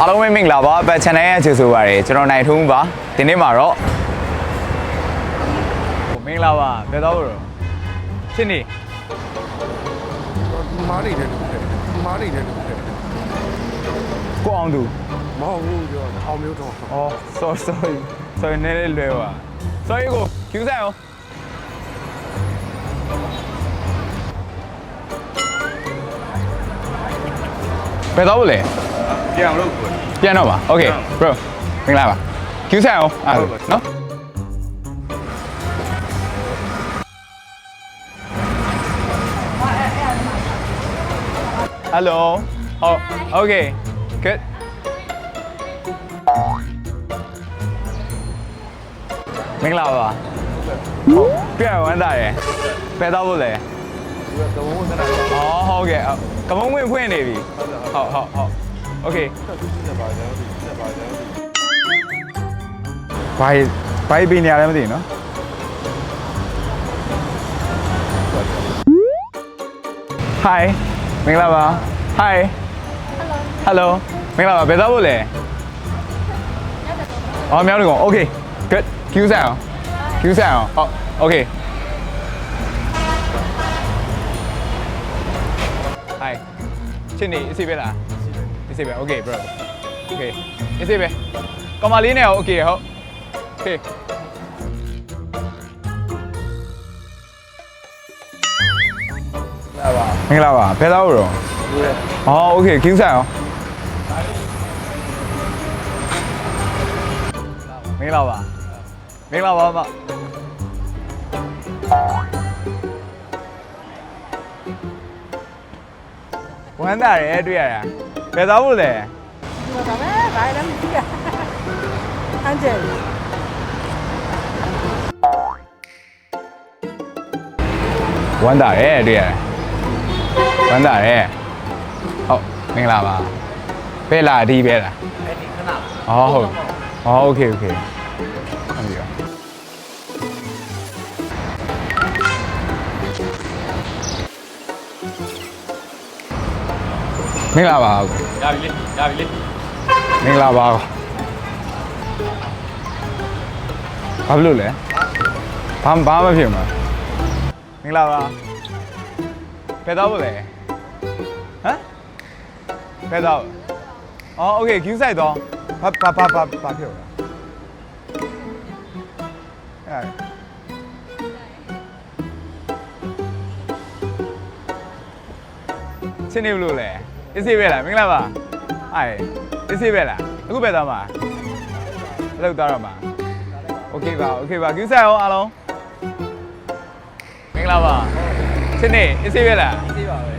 အားလုံးပဲမင်္ဂလာပါဘတ် channel ရဲ့ကျေးဇူးပါတယ်ကျွန်တော်နိုင်ထုံးပါဒီနေ့မှာတော့မင်္ဂလာပါဘယ်တော့လို့ရှင်းနေမားနေတယ်လို့ပြောတယ်မားနေတယ်လို့ပြောတယ်ကိုအောင်သူမဟုတ်ဘူးပြောအောင်မျိုးတော့အော် sorry sorry sorry နည်းနည်းလွယ်ပါ sorry ကို cue ဆိုင်အောင် ဘယ်တော့လဲပြန်လို့ကိုပြန်တော့ပါ okay bro မင်္ဂလာပါ cue ဆိုင်အောင်အဲ့ဒါနော် Hello. Oh, okay. Good. မင်္ဂလာပါဟုတ်ပြန်ဝမ်းသာရယ်ပဲတော့ဖို့လဲကဘုံကလည်းอ๋อဟုတ်ကဲ့အော် ကမုံဝင်ဖွင့်နေပြီဟုတ်ဟုတ်ဟုတ်โอเค သူစစ်ပါကြတယ်စစ်ပါကြတယ် ဘာဘာပြီးနေရလဲမသိဘူးเนาะ Hi မင်္ဂလာပါ Hi Hello မင်္ဂလာပါဘယ်တော့ဖို့လဲအော်မြောက်နေကောင် Okay good queue ဆိုင်အောင် queue ဆိုင်အောင်ဟုတ် Okay Hi ချ င်းနေအစီပဲလားအစီပဲ Okay bro Okay အစီပဲကောင်မလေးနဲ့ရော Okay ဟုတ် Okay လာပါ မင်္ဂလာပါဘယ်တော့တော့ ဒီလေ อ๋อโอเคคิวဆိုင်အောင်မင်္ဂလာပါမင်္ဂလာပါမ ဝမ်းသာတယ်တွေ့ရတာဘယ်သွားဖို့လဲ ဒါပဲဘာလဲမသိရအန်ဂျယ် ဝမ်းသာတယ်တွေ့ရတာဝမ်းသာတယ်ဟုတ်မင်္ဂလာပါဘယ်လာအဒီပဲလားအဲ့ဒီခဏอ๋อဟုတ်อ๋อโอเคโอเคဟုတ် မင်္ဂလာပါဟုတ် ရပြီလေရပြီလေ မင်္ဂလာပါဘာဖြစ်လို့လဲဘာဘာမဖြစ်မှာမင်္ဂလာပါဘယ်တော့လဲဟမ်ဘယ်တော့အော်โอเค queue site တော့ဘာဘာဘာဘာဘာဖြစ်လဲအဲ့ချင်းနေဘလို့လဲ အစ်စေးပဲလားမင်္ဂလာပါအိုင်အစ်စေးပဲလားအခုပဲတော့မှာလောက်တော့တော့မှာโอเคပါโอเคပါ queue site အောင်အားလုံးမင်္ဂလာပါချင်းနေအစ်စေးပဲလား သိပါပဲ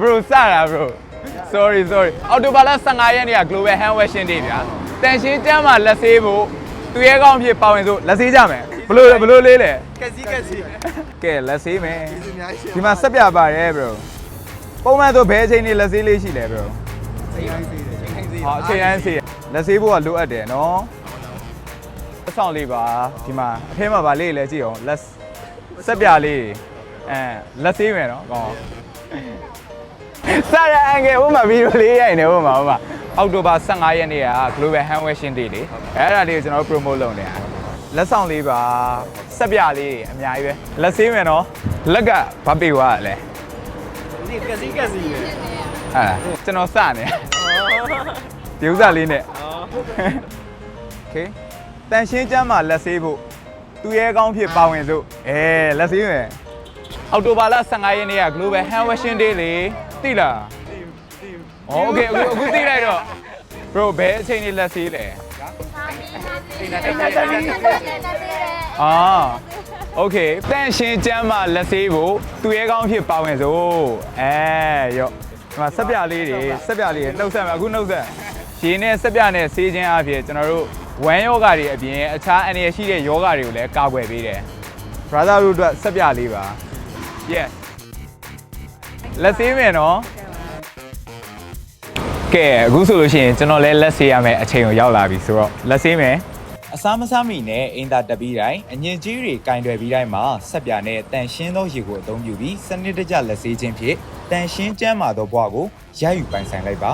bro စတာ bro sorry sorry အော်တိုဘာလ15ရက်နေ့က global hand washing day ဗျာတန်ရှင်းကျမ်းမှာလက်ဆေးဖို့သူရဲကောင်းဖြစ်ပါဝင်ဆိုလက်ဆေးကြမယ် ဘလို့ဘလို့လေးလဲကက်စီကက်စီကဲလက်ဆေးမယ်ဒီအများကြီးဒီမှာဆက်ပြပါတယ် bro ပုံမှန်ဆိုဘယ်အချိန်နေလက်ဆေးလေးရှိလဲ bro စိတ်တိုင်းစီတယ်ချိန်ခိုင်းစီဟောအချိန်တိုင်းဆေးလက်ဆေးဖို့ကလိုအပ်တယ်နော်အဆောင်လေးပါဒီမှာအဖေမှာဗာလေးလဲကြည့်အောင်လက်ဆက်ပြလေးအဲလက်ဆေးမယ်နော်ကောင်းစရအန်ကယ်ဟိုမှာဗီဒီယိုလေးရိုက်နေဟိုမှာဟိုမှာအောက်တိုဘာ15ရက်နေ့က Global Hand Washing Day လေအဲ့ဒါလေးကိုကျွန်တော်တို့ promote လုပ်နေတာ လက်ဆောင်လေးပါဆက်ပြလေးအများကြီးပဲလက်ဆေးမယ်နော်လက်ကဘာပေွားလဲ ဒီကက်စီကက်စီပဲ ဟာကျွန်တော်စနေဒီဥစ္စာလေးနဲ့ အော် โอเคတန်ရှင်းကျမ်းမှာလက်ဆေးဖို့သူရဲကောင်းဖြစ်ပါဝင်စို့အဲလက်ဆေးမယ်အောက်တိုဘာလ15ရက်နေ့က Global Hand Washing Day လေသိလား ဒီဒီ โอเคအခုအခုသိလိုက်တော့ bro ဘယ်အချိန်နေလက်ဆေးလဲ အာโอเคတန်ရှင်းကျမ်းမှာလက်ဆေးဖို့သူရဲကောင်းဖြစ်ပါဝင်စို့အဲရော့ဒီမှာဆက်ပြလေးတွေဆက်ပြလေးတွေနှုတ်ဆက်မယ်အခုနှုတ်ဆက်ရေနဲ့ဆက်ပြနဲ့ဆေးခြင်းအဖြစ်ကျွန်တော်တို့ဝမ်းယောဂတွေအပြင်အခြားအနေရရှိတဲ့ယောဂတွေကိုလည်းကာကွယ်ပေးတယ် brother တို့အတွက်ဆက်ပြလေးပါ yes လက်ဆေးမယ်နော် ကဲအခုဆိုလို့ရှိရင်ကျွန်တော်လည်းလက်ဆေးရမယ်အချိန်ကိုရောက်လာပြီဆိုတော့လက်ဆေးမယ်အစားမစားမီနဲ့အင်တာတက်ပြီးတိုင်းအညင်ကြီးတွေကင်တွယ်ပြီးတိုင်းမှာဆက်ပြာနဲ့တန်ရှင်းသောရေကိုအသုံးပြုပြီးစနစ်တကျလက်ဆေးခြင်းဖြင့်တန်ရှင်းကျန်းမာသောဘဝကိုရယူပိုင်ဆိုင်လိုက်ပါ